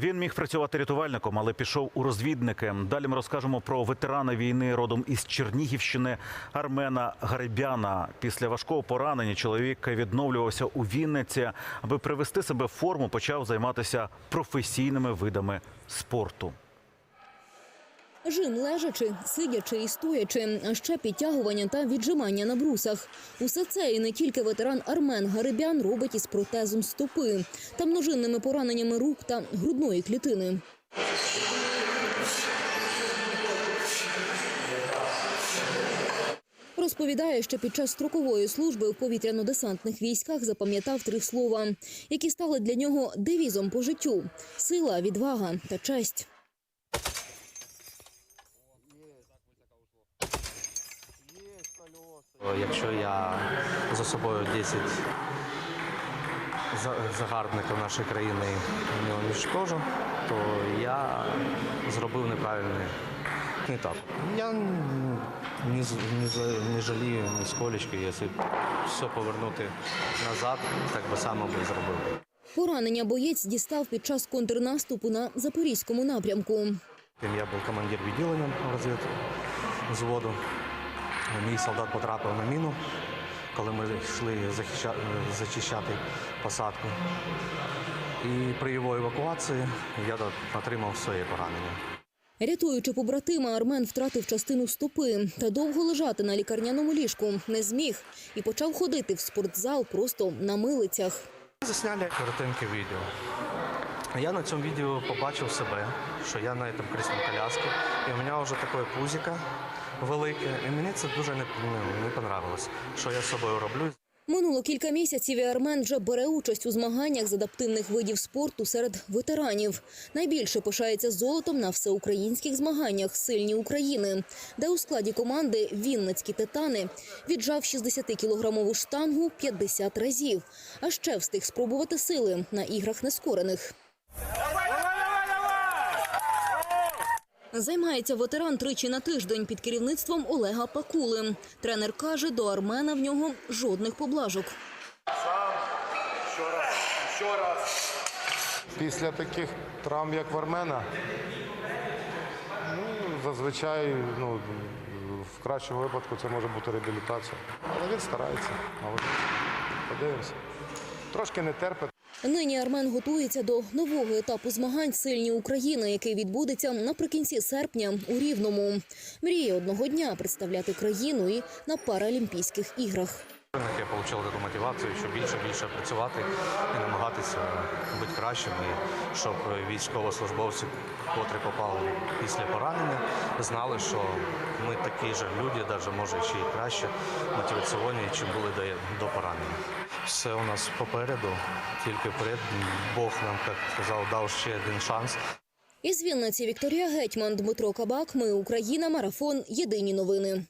Він міг працювати рятувальником, але пішов у розвідники. Далі ми розкажемо про ветерана війни родом із Чернігівщини Армена Гарибяна. Після важкого поранення чоловік відновлювався у Вінниці. Аби привести себе в форму, почав займатися професійними видами спорту. Жим лежачи, сидячи і стоячи, а ще підтягування та віджимання на брусах. Усе це і не тільки ветеран Армен Гарибян робить із протезом стопи та множинними пораненнями рук та грудної клітини. Розповідає, що під час строкової служби в повітряно-десантних військах запам'ятав три слова, які стали для нього девізом по життю: сила, відвага та честь. Якщо я за собою 10 загарбників нашої країни не уничтожу, то я зробив неправильний етап. Я не, не, не жалію ні сколечки, якщо все повернути назад, так би само би зробив. Поранення боєць дістав під час контрнаступу на запорізькому напрямку. Я був командир відділення розвідзводу. Мій солдат потрапив на міну, коли ми йшли захища- зачищати посадку. І при його евакуації я отримав своє поранення. Рятуючи побратима, Армен втратив частину стопи та довго лежати на лікарняному ліжку не зміг і почав ходити в спортзал просто на милицях. Засняли коротеньке відео. Я на цьому відео побачив себе, що я на цьому кріслі коляски, і у мене вже таке пузіка велике. І мені це дуже не, ну, не понравилось, що я з собою роблю. Минуло кілька місяців і Армен вже бере участь у змаганнях з адаптивних видів спорту серед ветеранів. Найбільше пишається золотом на всеукраїнських змаганнях Сильні України, де у складі команди Вінницькі титани віджав 60-кілограмову штангу 50 разів. А ще встиг спробувати сили на іграх нескорених. Займається ветеран тричі на тиждень під керівництвом Олега Пакули. Тренер каже, до Армена в нього жодних поблажок. Після таких травм, як в Армена, ну, зазвичай ну, в кращому випадку це може бути реабілітація. Але він старається. Молодець. Подивимося. Трошки не терпить. Нині Армен готується до нового етапу змагань Сильні України, який відбудеться наприкінці серпня у Рівному. Мріє одного дня представляти країну і на Паралімпійських іграх. Я отримав таку мотивацію, щоб більше більше працювати і намагатися бути кращим, і щоб військовослужбовці, котрі попали після поранення, знали, що ми такі ж люди, навіть може ще й краще мотиваційні, чим були до, поранення. Все у нас попереду, тільки вперед. Бог нам, як сказав, дав ще один шанс. Із Вінниці Вікторія Гетьман, Дмитро Кабак. Ми Україна. Марафон. Єдині новини.